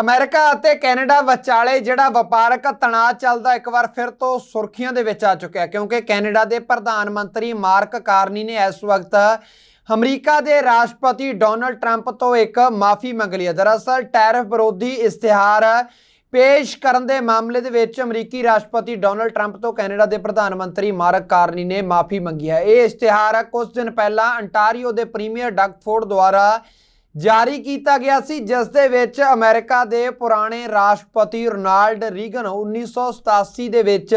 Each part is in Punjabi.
ਅਮਰੀਕਾ ਅਤੇ ਕੈਨੇਡਾ ਵਿਚਾਲੇ ਜਿਹੜਾ ਵਪਾਰਕ ਤਣਾਅ ਚੱਲਦਾ ਇੱਕ ਵਾਰ ਫਿਰ ਤੋਂ ਸੁਰਖੀਆਂ ਦੇ ਵਿੱਚ ਆ ਚੁੱਕਿਆ ਕਿਉਂਕਿ ਕੈਨੇਡਾ ਦੇ ਪ੍ਰਧਾਨ ਮੰਤਰੀ ਮਾਰਕ ਕਾਰਨੀ ਨੇ ਇਸ ਵਕਤ ਅਮਰੀਕਾ ਦੇ ਰਾਸ਼ਟਰਪਤੀ ਡੋਨਲਡ ਟਰੰਪ ਤੋਂ ਇੱਕ ਮਾਫੀ ਮੰਗ ਲਈ ਹੈ। ਦਰਅਸਲ, ਟੈਰਿਫ ਵਿਰੋਧੀ ਇਸ਼ਤਿਹਾਰ ਪੇਸ਼ ਕਰਨ ਦੇ ਮਾਮਲੇ ਦੇ ਵਿੱਚ ਅਮਰੀਕੀ ਰਾਸ਼ਟਰਪਤੀ ਡੋਨਲਡ ਟਰੰਪ ਤੋਂ ਕੈਨੇਡਾ ਦੇ ਪ੍ਰਧਾਨ ਮੰਤਰੀ ਮਾਰਕ ਕਾਰਨੀ ਨੇ ਮਾਫੀ ਮੰਗੀ ਹੈ। ਇਹ ਇਸ਼ਤਿਹਾਰ ਕੁਝ ਦਿਨ ਪਹਿਲਾਂ ਅੰਟਾਰੀਓ ਦੇ ਪ੍ਰੀਮੀਅਰ ਡਗ ਫੋਰਡ ਦੁਆਰਾ ਜਾਰੀ ਕੀਤਾ ਗਿਆ ਸੀ, ਜਿਸ ਦੇ ਵਿੱਚ ਅਮਰੀਕਾ ਦੇ ਪੁਰਾਣੇ ਰਾਸ਼ਟਰਪਤੀ ਰੋਨਾਲਡ ਰੀਗਨ 1987 ਦੇ ਵਿੱਚ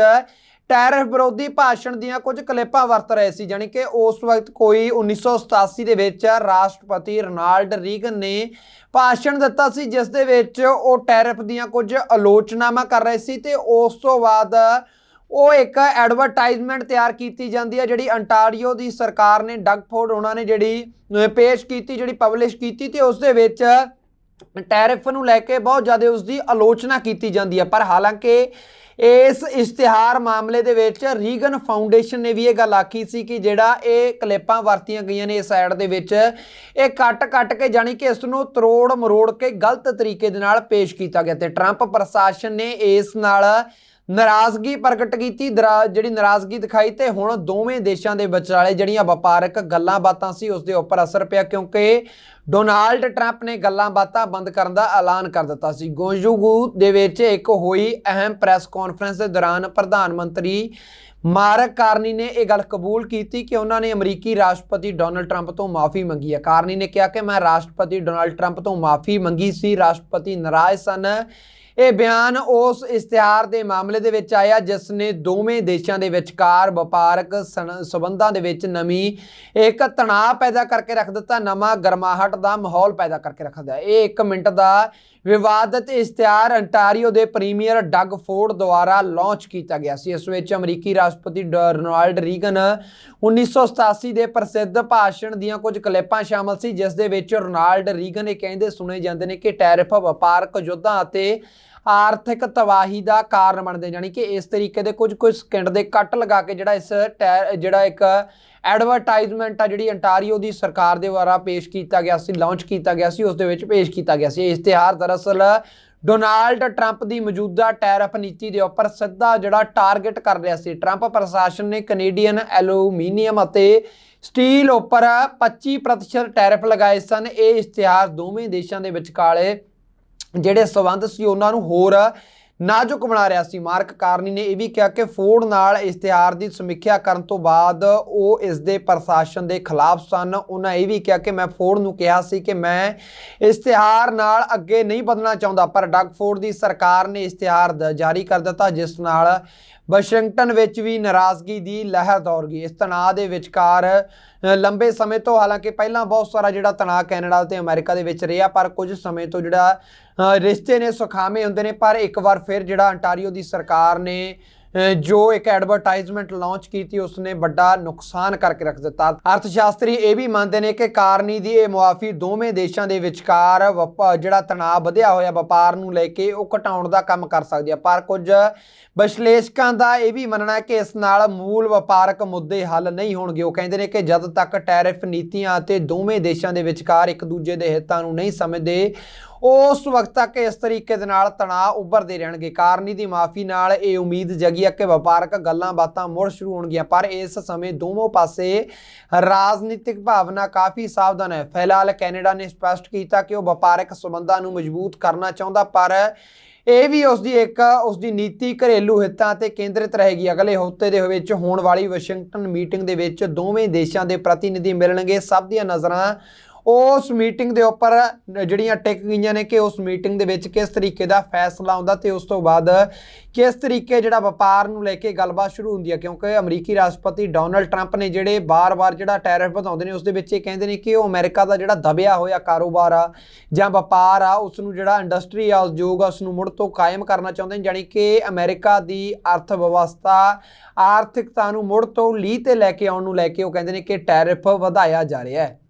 ਟੈਰਫ ਵਿਰੋਧੀ ਭਾਸ਼ਣ ਦੀਆਂ ਕੁਝ ਕਲਿੱਪਾਂ ਵਰਤ ਰਹੇ ਸੀ, ਜਾਣੀ ਕਿ ਉਸ ਵਕਤ ਕੋਈ 1987 ਦੇ ਵਿੱਚ ਰਾਸ਼ਟਰਪਤੀ ਰੋਨਾਲਡ ਰੀਗਨ ਨੇ ਭਾਸ਼ਣ ਦਿੱਤਾ ਸੀ, ਜਿਸ ਦੇ ਵਿੱਚ ਉਹ ਟੈਰਫ ਦੀਆਂ ਕੁਝ ਆਲੋਚਨਾਵਾਂ ਕਰ ਰਹੇ ਸੀ ਤੇ ਉਸ ਤੋਂ ਬਾਅਦ ਉਹ ਇੱਕ ਐਡਵਰਟਾਈਜ਼ਮੈਂਟ ਤਿਆਰ ਕੀਤੀ ਜਾਂਦੀ ਹੈ, ਜਿਹੜੀ ਅੰਟਾਰੀਓ ਦੀ ਸਰਕਾਰ ਨੇ ਡਗਫੋਰਡ ਉਹਨਾਂ ਨੇ ਜਿਹੜੀ ਪੇਸ਼ ਕੀਤੀ, ਜਿਹੜੀ ਪਬਲਿਸ਼ ਕੀਤੀ ਤੇ ਉਸ ਦੇ ਵਿੱਚ ਟੈਰਿਫ ਨੂੰ ਲੈ ਕੇ ਬਹੁਤ ਜ਼ਿਆਦਾ ਉਸ ਦੀ ਆਲੋਚਨਾ ਕੀਤੀ ਜਾਂਦੀ ਹੈ। ਪਰ ਹਾਲਾਂਕਿ ਇਸ ਇਸ਼ਤਿਹਾਰ ਮਾਮਲੇ ਦੇ ਵਿੱਚ ਰੀਗਨ ਫਾਊਂਡੇਸ਼ਨ ਨੇ ਵੀ ਇਹ ਗੱਲ ਆਖੀ ਸੀ ਕਿ ਜਿਹੜਾ ਇਹ ਕਲਿੱਪਾਂ ਵਰਤੀਆਂ ਗਈਆਂ ਨੇ ਇਸ ਐਡ ਦੇ ਵਿੱਚ, ਇਹ ਕੱਟ-ਕੱਟ ਕੇ ਜਾਣੀ ਕਿ ਇਸ ਨੂੰ ਤਰੋੜ ਮਰੋੜ ਕੇ ਗਲਤ ਤਰੀਕੇ ਦੇ ਨਾਲ ਪੇਸ਼ ਕੀਤਾ ਗਿਆ ਤੇ ਟਰੰਪ ਪ੍ਰਸ਼ਾਸਨ ਨੇ ਇਸ ਨਾਲ ਨਾਰਾਜ਼ਗੀ ਪ੍ਰਗਟ ਕੀਤੀ, ਦਰਾ- ਜਿਹੜੀ ਨਾਰਾਜ਼ਗੀ ਦਿਖਾਈ ਤੇ ਹੁਣ ਦੋਵੇਂ ਦੇਸ਼ਾਂ ਦੇ ਵਿਚਾਲੇ ਜਿਹੜੀਆਂ ਵਪਾਰਕ ਗੱਲਾਂ ਬਾਤਾਂ ਸੀ, ਉਸ ਦੇ ਉੱਪਰ ਅਸਰ ਪਿਆ ਕਿਉਂਕਿ ਡੋਨਾਲਡ ਟਰੰਪ ਨੇ ਗੱਲਾਂ ਬਾਤਾਂ ਬੰਦ ਕਰਨ ਦਾ ਐਲਾਨ ਕਰ ਦਿੱਤਾ ਸੀ। ਗੋਂਜੂਗੂ ਦੇ ਵਿੱਚ ਇੱਕ ਹੋਈ ਅਹਿਮ ਪ੍ਰੈਸ ਕਾਨਫਰੰਸ ਦੇ ਦੌਰਾਨ ਪ੍ਰਧਾਨ ਮੰਤਰੀ ਮਾਰਕ ਕਾਰਨੀ ਨੇ ਇਹ ਗੱਲ ਕਬੂਲ ਕੀਤੀ ਕਿ ਉਹਨਾਂ ਨੇ ਅਮਰੀਕੀ ਰਾਸ਼ਟਰਪਤੀ ਡੋਨਲਡ ਟਰੰਪ ਤੋਂ ਮਾਫੀ ਮੰਗੀ ਹੈ। ਕਾਰਨੀ ਨੇ ਕਿਹਾ ਕਿ ਮੈਂ ਰਾਸ਼ਟਰਪਤੀ ਡੋਨਾਲਡ ਟਰੰਪ ਤੋਂ ਮਾਫੀ ਮੰਗੀ ਸੀ। ਰਾਸ਼ਟਰਪਤੀ ਨਾਰਾਜ਼ ਸਨ ਇਹ ਬਿਆਨ ਉਸ ਇਸ਼ਤਿਹਾਰ ਦੇ ਮਾਮਲੇ ਦੇ ਵਿੱਚ ਆਇਆ ਜਿਸ ਨੇ ਦੋਵੇਂ ਦੇਸ਼ਾਂ ਦੇ ਵਿਚਕਾਰ ਵਪਾਰਕ ਸਨ- ਸਬੰਧਾਂ ਦੇ ਵਿੱਚ ਨਵੀਂ ਇੱਕ ਤਣਾਅ ਪੈਦਾ ਕਰਕੇ ਰੱਖ ਦਿੱਤਾ, ਨਵਾਂ ਗਰਮਾਹਟ ਦਾ ਮਾਹੌਲ ਪੈਦਾ ਕਰਕੇ ਰੱਖਦਾ ਇਹ 1 ਮਿੰਟ ਦਾ ਵਿਵਾਦਤ ਇਸ਼ਤਿਹਾਰ ਅੰਟਾਰੀਓ ਦੇ ਪ੍ਰੀਮੀਅਰ ਡੱਗ ਫੋਰਡ ਦੁਆਰਾ ਲਾਂਚ ਕੀਤਾ ਗਿਆ ਸੀ। ਇਸ ਵਿੱਚ ਅਮਰੀਕੀ ਰਾਸ਼ਟਰਪਤੀ ਡ- ਰੋਨਾਲਡ ਰੀਗਨ 1987 ਦੇ ਪ੍ਰਸਿੱਧ ਭਾਸ਼ਣ ਦੀਆਂ ਕੁਝ ਕਲਿੱਪਾਂ ਸ਼ਾਮਲ ਸੀ, ਜਿਸ ਦੇ ਵਿੱਚ ਰੋਨਾਲਡ ਰੀਗਨ ਇਹ ਕਹਿੰਦੇ ਸੁਣੇ ਜਾਂਦੇ ਨੇ ਕਿ ਟੈਰਿਫ ਵਪਾਰਕ ਯੁੱਧਾਂ ਅਤੇ ਆਰਥਿਕ ਤਬਾਹੀ ਦਾ ਕਾਰਨ ਬਣਦੇ, ਜਾਣੀ ਕਿ ਇਸ ਤਰੀਕੇ ਦੇ ਕੁਝ ਕੁਝ ਸਕਿੰਟ ਦੇ ਕੱਟ ਲਗਾ ਕੇ ਜਿਹੜਾ ਇਸ ਟੈ- ਜਿਹੜਾ ਇੱਕ ਐਡਵਰਟਾਈਜ਼ਮੈਂਟ ਆ ਜਿਹੜੀ ਅੰਟਾਰੀਓ ਦੀ ਸਰਕਾਰ ਦੇ ਦੁਆਰਾ ਪੇਸ਼ ਕੀਤਾ ਗਿਆ ਸੀ ਲਾਂਚ ਕੀਤਾ ਗਿਆ ਸੀ, ਉਸ ਦੇ ਵਿੱਚ ਪੇਸ਼ ਕੀਤਾ ਗਿਆ ਸੀ। ਇਹ ਇਸ਼ਤਿਹਾਰ ਦਰਅਸਲ ਡੋਨਾਲਡ ਟਰੰਪ ਦੀ ਮੌਜੂਦਾ ਟੈਰਫ ਨੀਤੀ ਦੇ ਉੱਪਰ ਸਿੱਧਾ ਜਿਹੜਾ ਟਾਰਗੇਟ ਕਰ ਰਿਹਾ ਸੀ। ਟਰੰਪ ਪ੍ਰਸ਼ਾਸਨ ਨੇ ਕੈਨੇਡੀਅਨ ਐਲੂਮੀਨੀਅਮ ਅਤੇ ਸਟੀਲ ਉੱਪਰ 25% ਟੈਰਫ ਲਗਾਏ ਸਨ। ਇਹ ਇਸ਼ਤਿਹਾਰ ਦੋਵੇਂ ਦੇਸ਼ਾਂ ਦੇ ਵਿਚਕਾਲੇ ਜਿਹੜੇ ਸਬੰਧ ਸੀ ਉਹਨਾਂ ਨੂੰ ਹੋਰ ਨਾਜ਼ੁਕ ਬਣਾ ਰਿਹਾ ਸੀ। ਮਾਰਕ ਕਾਰਨੀ ਨੇ ਇਹ ਵੀ ਕਿਹਾ ਕਿ ਫੋਰਡ ਨਾਲ ਇਸ਼ਤਿਹਾਰ ਦੀ ਸਮੀਖਿਆ ਕਰਨ ਤੋਂ ਬਾਅਦ ਉਹ ਇਸ ਦੇ ਪ੍ਰਸ਼ਾਸਨ ਦੇ ਖਿਲਾਫ ਸਨ। ਉਹਨਾਂ ਇਹ ਵੀ ਕਿਹਾ ਕਿ ਮੈਂ ਫੋਰਡ ਨੂੰ ਕਿਹਾ ਸੀ ਕਿ ਮੈਂ ਇਸ਼ਤਿਹਾਰ ਨਾਲ ਅੱਗੇ ਨਹੀਂ ਵਧਣਾ ਚਾਹੁੰਦਾ, ਪਰ ਡਗ ਫੋਰਡ ਦੀ ਸਰਕਾਰ ਨੇ ਇਸ਼ਤਿਹਾਰ ਜਾਰੀ ਕਰ ਦਿੱਤਾ, ਜਿਸ ਨਾਲ ਵਾਸ਼ਿੰਗਟਨ ਵਿੱਚ ਵੀ ਨਾਰਾਜ਼ਗੀ ਦੀ ਲਹਿਰ ਦੌੜ ਗਈ। ਇਸ ਤਣਾਅ ਦੇ ਵਿਚਕਾਰ ਲੰਬੇ ਸਮੇਂ ਤੋਂ ਹਾਲਾਂਕਿ ਪਹਿਲਾਂ ਬਹੁਤ ਸਾਰਾ ਜਿਹੜਾ ਤਣਾਅ ਕੈਨੇਡਾ ਤੇ ਅਮਰੀਕਾ ਦੇ ਵਿੱਚ ਰਿਹਾ, ਪਰ ਕੁਝ ਸਮੇਂ ਤੋਂ ਜਿਹੜਾ ਰਿਸ਼ਤੇ ਨੇ ਸੁਖਾਵੇਂ ਹੁੰਦੇ ਨੇ, ਪਰ ਇੱਕ ਵਾਰ ਫਿਰ ਜਿਹੜਾ ਅੰਟਾਰੀਓ ਦੀ ਸਰਕਾਰ ਨੇ ਜੋ ਇੱਕ ਐਡਵਰਟਾਈਜ਼ਮੈਂਟ ਲਾਂਚ ਕੀਤੀ, ਉਸਨੇ ਵੱਡਾ ਨੁਕਸਾਨ ਕਰਕੇ ਰੱਖ ਦਿੱਤਾ। ਅਰਥ ਸ਼ਾਸਤਰੀ ਇਹ ਵੀ ਮੰਨਦੇ ਨੇ ਕਿ ਕਾਰਨੀ ਦੀ ਇਹ ਮੁਆਫੀ ਦੋਵੇਂ ਦੇਸ਼ਾਂ ਦੇ ਵਿਚਕਾਰ ਵਪ- ਜਿਹੜਾ ਤਣਾਅ ਵਧਿਆ ਹੋਇਆ ਵਪਾਰ ਨੂੰ ਲੈ ਕੇ, ਉਹ ਘਟਾਉਣ ਦਾ ਕੰਮ ਕਰ ਸਕਦੀ ਹੈ ਪਰ ਕੁਝ ਵਿਸ਼ਲੇਸ਼ਕਾਂ ਦਾ ਇਹ ਵੀ ਮੰਨਣਾ ਹੈ ਕਿ ਇਸ ਨਾਲ ਮੂਲ ਵਪਾਰਕ ਮੁੱਦੇ ਹੱਲ ਨਹੀਂ ਹੋਣਗੇ। ਉਹ ਕਹਿੰਦੇ ਨੇ ਕਿ ਜਦ ਤੱਕ ਟੈਰਿਫ ਨੀਤੀਆਂ ਅਤੇ ਦੋਵੇਂ ਦੇਸ਼ਾਂ ਦੇ ਵਿਚਕਾਰ ਇੱਕ ਦੂਜੇ ਦੇ ਹਿੱਤਾਂ ਨੂੰ ਨਹੀਂ ਸਮਝਦੇ ਉਸ ਵਕਤ ਤੱਕ ਇਸ ਤਰੀਕੇ ਦੇ ਨਾਲ ਤਣਾਅ ਉੱਭਰਦੇ ਰਹਿਣਗੇ। ਕਾਰਨੀ ਦੀ ਮਾਫੀ ਨਾਲ ਇਹ ਉਮੀਦ ਜਗੀ ਹੈ ਕਿ ਵਪਾਰਕ ਗੱਲਾਂ ਬਾਤਾਂ ਮੁੜ ਸ਼ੁਰੂ ਹੋਣਗੀਆਂ, ਪਰ ਇਸ ਸਮੇਂ ਦੋਵੇਂ ਪਾਸੇ ਰਾਜਨੀਤਿਕ ਭਾਵਨਾ ਕਾਫੀ ਸਾਵਧਾਨ ਹੈ। ਫਿਲਹਾਲ ਕੈਨੇਡਾ ਨੇ ਸਪਸ਼ਟ ਕੀਤਾ ਕਿ ਉਹ ਵਪਾਰਕ ਸਬੰਧਾਂ ਨੂੰ ਮਜ਼ਬੂਤ ਕਰਨਾ ਚਾਹੁੰਦਾ, ਪਰ ਇਹ ਵੀ ਉਸ ਦੀ ਇੱਕ, ਉਸ ਦੀ ਨੀਤੀ ਘਰੇਲੂ ਹਿੱਤਾਂ ਤੇ ਕੇਂਦਰਿਤ ਰਹੇਗੀ। ਅਗਲੇ ਹਫ਼ਤੇ ਦੇ ਵਿੱਚ ਹੋਣ ਵਾਲੀ ਵਾਸ਼ਿੰਗਟਨ ਮੀਟਿੰਗ ਦੇ ਵਿੱਚ ਦੋਵੇਂ ਦੇਸ਼ਾਂ ਦੇ ਪ੍ਰਤੀਨਿਧੀ ਮਿਲਣਗੇ। ਸਭ ਦੀਆਂ ਨਜ਼ਰਾਂ ਉਸ ਮੀਟਿੰਗ ਦੇ ਉੱਪਰ ਜਿਹੜੀਆਂ ਟਿਕ ਗਈਆਂ ਨੇ ਕਿ ਉਸ ਮੀਟਿੰਗ ਦੇ ਵਿੱਚ ਕਿਸ ਤਰੀਕੇ ਦਾ ਫੈਸਲਾ ਆਉਂਦਾ ਤੇ ਉਸ ਤੋਂ ਬਾਅਦ ਕਿਸ ਤਰੀਕੇ ਜਿਹੜਾ ਵਪਾਰ ਨੂੰ ਲੈ ਕੇ ਗੱਲਬਾਤ ਸ਼ੁਰੂ ਹੁੰਦੀ ਹੈ ਕਿਉਂਕਿ ਅਮਰੀਕੀ ਰਾਸ਼ਟਰਪਤੀ ਡੋਨਲਡ ਟਰੰਪ ਨੇ ਜਿਹੜੇ ਬਾਰ-ਬਾਰ ਜਿਹੜਾ ਟੈਰਿਫ ਵਧਾਉਂਦੇ ਨੇ, ਉਸ ਦੇ ਵਿੱਚ ਇਹ ਕਹਿੰਦੇ ਨੇ ਕਿ ਉਹ ਅਮਰੀਕਾ ਦਾ ਜਿਹੜਾ ਦਬਿਆ ਹੋਇਆ ਕਾਰੋਬਾਰ ਆ ਜਾਂ ਵਪਾਰ ਆ, ਉਸ ਨੂੰ ਜਿਹੜਾ ਇੰਡਸਟਰੀ ਆ, ਉਦਯੋਗ ਆ, ਉਸ ਨੂੰ ਮੁੜ ਤੋਂ ਕਾਇਮ ਕਰਨਾ ਚਾਹੁੰਦੇ ਨੇ, ਜਾਣੀ ਕਿ ਅਮਰੀਕਾ ਦੀ ਅਰਥ ਵਿਵਸਥਾ ਆਰਥਿਕਤਾ ਨੂੰ ਮੁੜ ਤੋਂ ਲੀਹ ਤੇ ਲੈ ਕੇ ਆਉਣ ਨੂੰ ਲੈ ਕੇ ਉਹ ਕਹਿੰਦੇ ਨੇ ਕਿ ਟੈਰਿਫ ਵਧਾਇਆ ਜਾ ਰਿਹਾ ਹੈ।